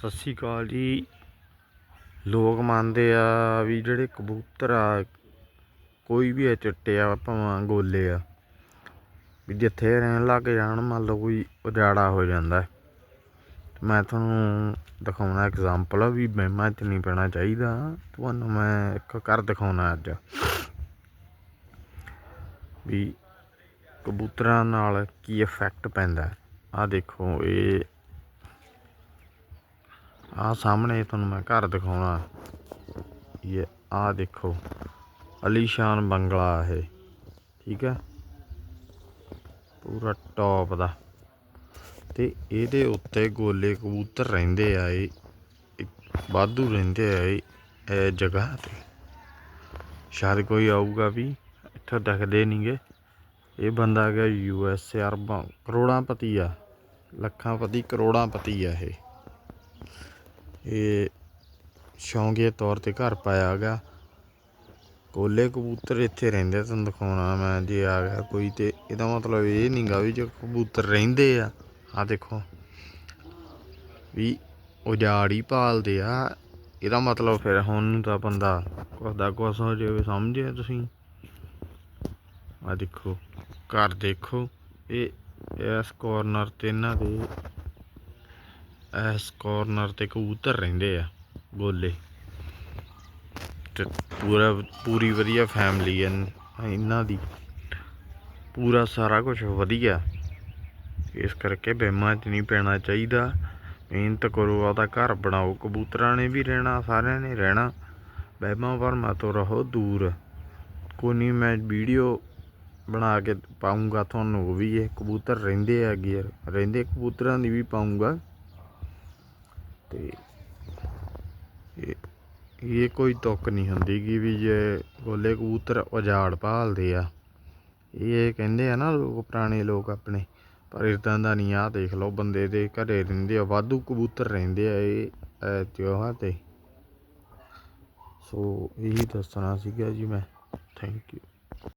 ਸਤਿ ਸ਼੍ਰੀ ਅਕਾਲ ਜੀ। ਲੋਕ ਮੰਨਦੇ ਆ ਵੀ ਜਿਹੜੇ ਕਬੂਤਰ ਆ, ਕੋਈ ਵੀ ਆ ਚਿੱਟੇ ਆ, ਭਾਵੇਂ ਗੋਲੇ ਆ, ਵੀ ਜਿੱਥੇ ਰਹਿਣ ਲੱਗ ਜਾਣ, ਮੰਨ ਲਓ ਕੋਈ ਉਜਾੜਾ ਹੋ ਜਾਂਦਾ ਮੈਂ ਤੁਹਾਨੂੰ ਦਿਖਾਉਣਾ ਐਗਜ਼ਾਮਪਲ ਵੀ ਮਹਿਮਾ ਚ ਨਹੀਂ ਪੈਣਾ ਚਾਹੀਦਾ। ਤੁਹਾਨੂੰ ਮੈਂ ਇੱਕ ਕਰ ਦਿਖਾਉਣਾ ਅੱਜ। ਵੀ ਕਬੂਤਰਾਂ ਨਾਲ ਕੀ ਇਫੈਕਟ ਪੈਂਦਾ ਆ ਦੇਖੋ, ਇਹ ਆ ਸਾਹਮਣੇ ਤੁਹਾਨੂੰ ਮੈਂ ਘਰ ਦਿਖਾਉਣਾ। ਇਹ ਆ ਦੇਖੋ, ਅਲੀਸ਼ਾਨ ਬੰਗਲਾ ਇਹ, ਠੀਕ ਹੈ? ਪੂਰਾ ਟੌਪ ਦਾ। ਤੇ ਇਹਦੇ ਉੱਤੇ ਗੋਲੇ ਕਬੂਤਰ ਰਹਿੰਦੇ ਆ ਇਹ ਵਾਧੂ ਰਹਿੰਦੇ ਆ ਇਹ ਇਹ ਜਗ੍ਹਾ ਤੇ। ਸ਼ਾਇਦ ਕੋਈ ਆਊਗਾ ਵੀ, ਇੱਥੇ ਦਿਖਦੇ ਨਹੀਂਗੇ। ਇਹ ਬੰਦਾ ਗਿਆ ਯੂ ਐਸ ਏ ਅਰਬਾਂ ਕਰੋੜਾਂ ਪਤੀ ਆ ਲੱਖਾਂ ਪਤੀ ਕਰੋੜਾਂ ਪਤੀ ਆ ਇਹ। ਇਹ ਸ਼ੌਂਕੀਏ ਤੌਰ ਤੇ ਘਰ ਪਾਇਆ ਗਿਆ ਕੋਲੇ ਕਬੂਤਰ ਇੱਥੇ ਰਹਿੰਦੇ ਤੁਹਾਨੂੰ ਦਿਖਾਉਣਾ ਮੈਂ ਜੇ ਆ ਗਿਆ ਕੋਈ ਤੇ। ਇਹਦਾ ਮਤਲਬ ਇਹ ਨਹੀਂਗਾ ਵੀ ਜੇ ਕਬੂਤਰ ਰਹਿੰਦੇ ਆ। ਆ ਦੇਖੋ। ਵੀ ਉਜਾੜ ਹੀ ਪਾਲਦੇ ਆ। ਇਹਦਾ ਮਤਲਬ ਫਿਰ ਹੁਣ ਨੂੰ ਤਾਂ ਬੰਦਾ ਕੁਛ ਦਾ ਕੁਛ ਹੋ ਜਾਵੇ ਸਮਝਿਆ ਤੁਸੀਂ? ਆ ਦੇਖੋ। ਘਰ ਦੇਖੋ। ਇਹ ਇਸ ਕੋਰਨਰ ਤੇ ਇਹਨਾਂ ਦੇ ਇਸ ਕਾਰਨਰ ਤੇ ਕਬੂਤਰ ਰਹਿੰਦੇ ਆ, ਗੋਲੇ। ਤੇ ਪੂਰਾ, ਪੂਰੀ ਵਧੀਆ ਫੈਮਿਲੀ ਹੈ ਇਹਨਾਂ ਦੀ। ਪੂਰਾ ਸਾਰਾ ਕੁਝ ਵਧੀਆ। ਇਸ ਕਰਕੇ ਬਹਿਮਾਂ 'ਚ ਨਹੀਂ ਪੈਣਾ ਚਾਹੀਦਾ। ਮਿਹਨਤ ਕਰੋ, ਆਪਦਾ ਘਰ ਬਣਾਓ। ਕਬੂਤਰਾਂ ਨੇ ਵੀ ਰਹਿਣਾ, ਸਾਰਿਆਂ ਨੇ ਰਹਿਣਾ। ਵਹਿਮਾਂ ਭਰਮਾਂ ਤੋਂ ਰਹੋ ਦੂਰ। ਕੋਈ ਨਹੀਂ, ਮੈਂ ਵੀਡੀਓ ਬਣਾ ਕੇ ਪਾਉਂਗਾ ਤੁਹਾਨੂੰ, ਉਹ ਵੀ ਇਹ ਕਬੂਤਰ ਰਹਿੰਦੇ ਹੈਗੇ ਆ। ਰਹਿੰਦੇ ਕਬੂਤਰਾਂ ਦੀ ਵੀ ਪਾਉਂਗਾ ਤੇ ਇਹ ਇਹ ਕੋਈ ਤੁੱਕ ਨਹੀਂ ਹੁੰਦੀ ਕਿ ਵੀ ਜੇ ਗੋਲੇ ਕਬੂਤਰ ਉਜਾੜ ਭਾਲਦੇ ਆ। ਇਹ ਕਹਿੰਦੇ ਆ ਨਾ ਲੋਕ, ਪੁਰਾਣੇ ਲੋਕ ਆਪਣੇ, ਪਰ ਇਦਾਂ ਦਾ ਨਹੀਂ ਆ ਦੇਖ ਲਓ ਬੰਦੇ ਦੇ ਘਰੇ ਰਹਿੰਦੇ ਆ, ਵਾਧੂ ਕਬੂਤਰ ਰਹਿੰਦੇ ਆ ਇਹ ਇਹ ਤਿਉਹਾਰ ਤੇ। ਸੋ ਇਹੀ ਦੱਸਣਾ ਸੀਗਾ ਜੀ ਮੈਂ। Thank you